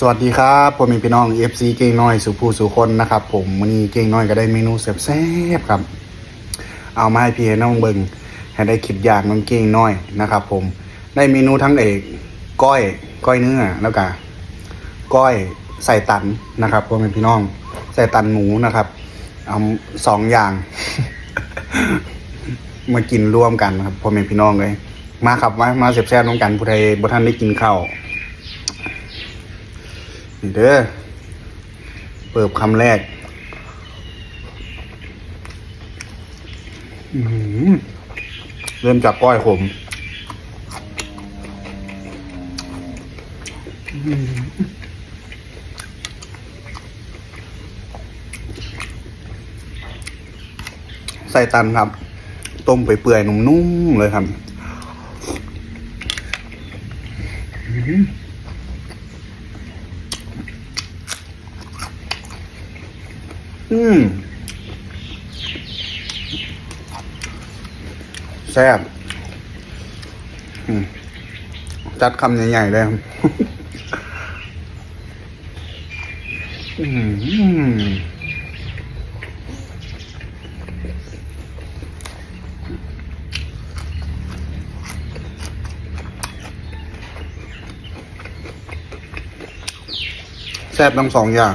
สวัสดีครับผมเป็นพี่น้อง FC เก่งน้อยสุภูสุคนนะครับ ผมวันนี้เก่งน้อยก็ได้เมนูแซ่บๆครับ เอามาให้พี่น้องเบิงให้ได้คิดอยากน้องเก่งน้อยนะครับ ผมได้เมนูทั้งเอกก้อยก้อยเนื้อแล้วก็ก้อยใส่ตันนะครับผมเป็นพี่น้องใส่ตันหมูนะครับ เอาสองอย่าง มากินร่วมกันครับพ่อแม่พี่น้องเลยมาครับมามาแซ่บๆน้องกันผู้ใดบ่ท่านได้กินข้าว นี่เด้อเปิบคำแรกเริ่มจากก้อยขมใส่ตันครับ ต้มไปเปื่อยๆนุ่มๆเลยครับ อืมแซ่บจัดคำใหญ่ๆเลยครับอืมแซ่บทั้งสองอย่าง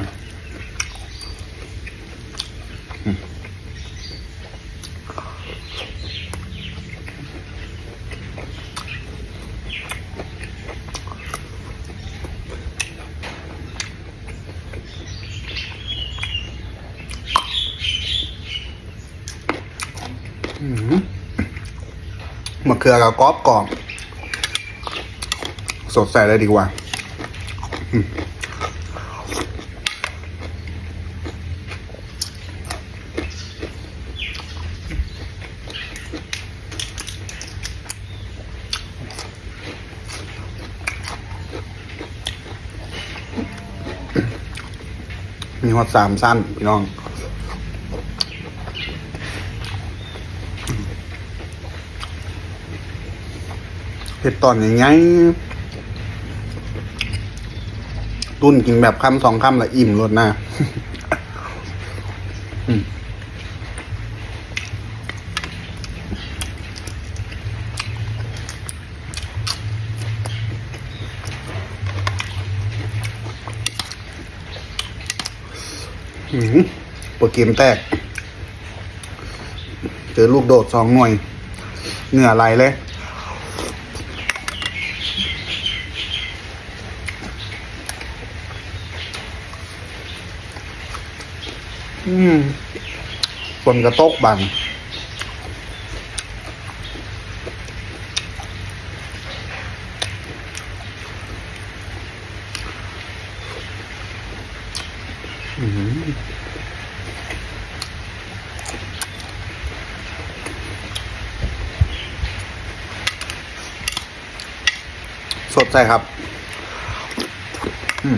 มะเขือกับกรอบกรอบ สดใสเลยดีกว่ามมีฮอตสามสั้นพี่น้อง เผ็ดตอนยังไงตุ้นกินแบบคำสองคำละอิ่มรสหน้าอืมอืมปวดเกมแตก เจอลูกโดดสองหน่วย เหงื่อไหลเลย อืมฝนกระตกบังอื้อหือสดใจครับ อืม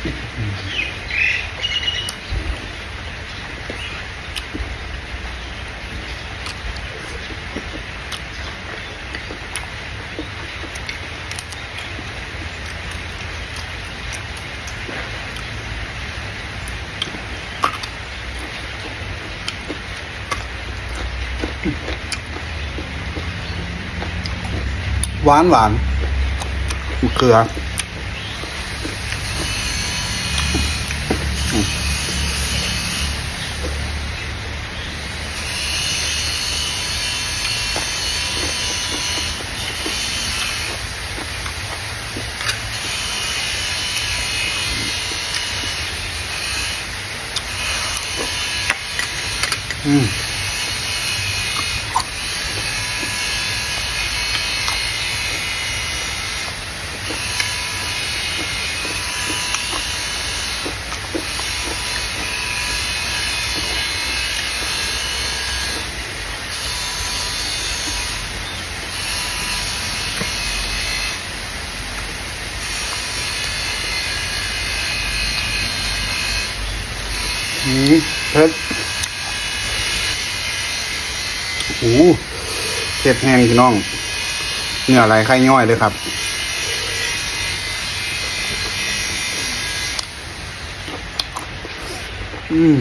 หวานหวานมะเขือ อืมเผ็ดโอ้เผ็ดแห้งพี่น้องเนื้ออะไรไข่ย่อยเลยครับอืม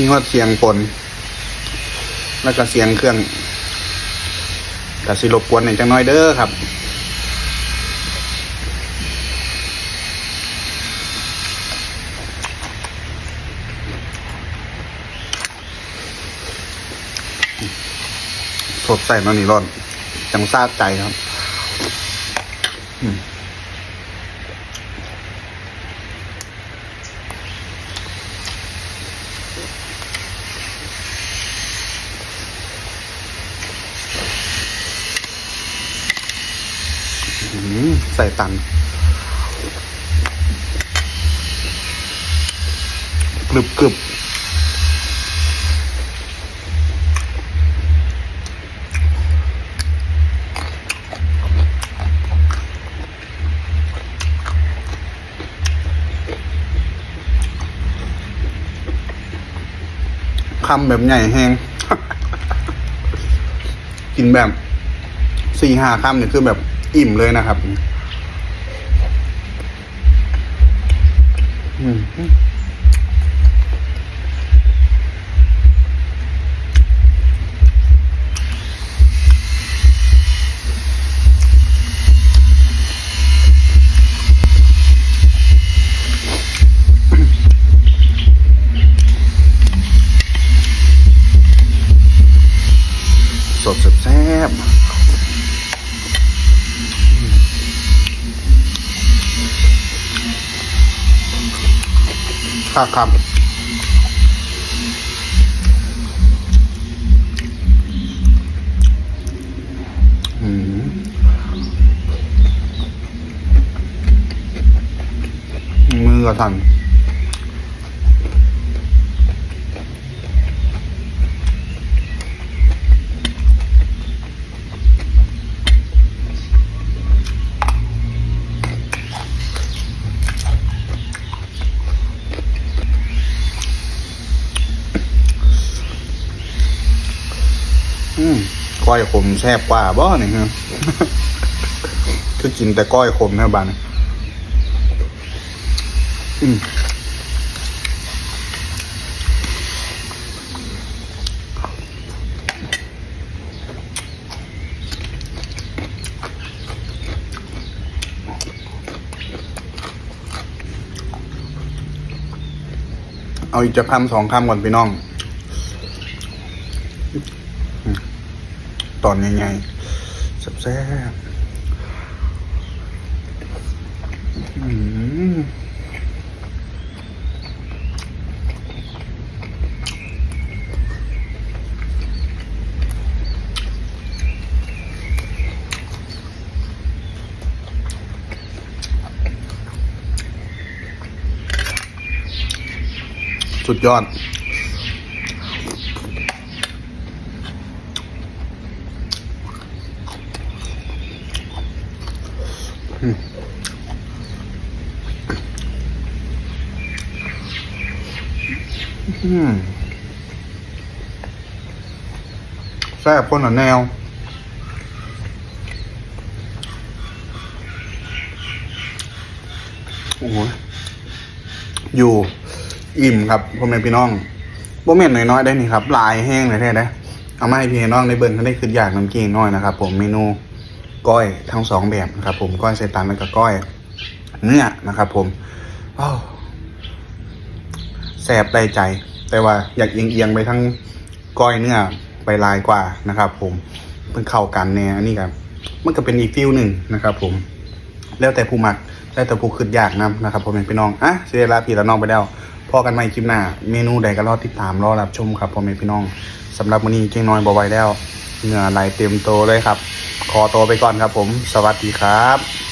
มีฮอดเสียงฝนแล้วก็เสียงเครื่องก็สิรบกวนในอยจังน้อยเด้อครับสดใส่นอนนี่ร้อน จังซาดใจครับ อืม อืมใส่ตันกรึบกรึบคำแบบใหญ่แห้งกินแบบสี่ห้าคำเนี่ยคือแบบอิ่มเลยนะครับ อื ครับครับอืมมือก็สั่น อืมก้อยขมแซ่บกว่าบ่เนี่ยฮะคือกินแต่ก้อยขมนะบ้านอืมเอาอีกจะคำสองคำก่อนพี่น้องอืม ตอนใหญ่ๆแซ่บๆอืมสุดยอด แซ่บคนละแนว โอ้โหอยู่อิ่มครับพ่อแม่พี่น้องบ่แม่นน้อยๆได้นี่ครับ ลายแห้งเลยแท้ได้เอามาให้พี่น้องได้เบิ่งกันได้คืออยากน้ำเกงน้อยนะครับ ผมเมนูก้อยทั้งสองแบบนะครับ ผมก้อยใส่ตันแล้วก็ก้อย เนื้อนะครับ ผมอ้าว แสบได้ใจ แต่ว่าอยากเอียงๆไปทั้งก้อยเนื้อไปลายกว่านะครับ ผมเพิ่งเข้ากันเนี่ยอันนี้ครับมันก็เป็นอีกฟิลหนึ่งนะครับ ผม แล้วแต่ผู้มักแล้วแต่ผู้ขึ้นยากนะนะครับผมเป็นพี่น้องอะเสียลาพี่ละน้องไปแล้วพอกันใหม่คลิปหน้า เมนูใดก็รอติดตามรอรับชมครับพ่อแม่พี่น้องสำหรับวันนี้เก่งน้อยบอไว้แล้วเหงื่อไหลเต็มโตเลยครับ ขอตัวไปก่อนครับผม สวัสดีครับ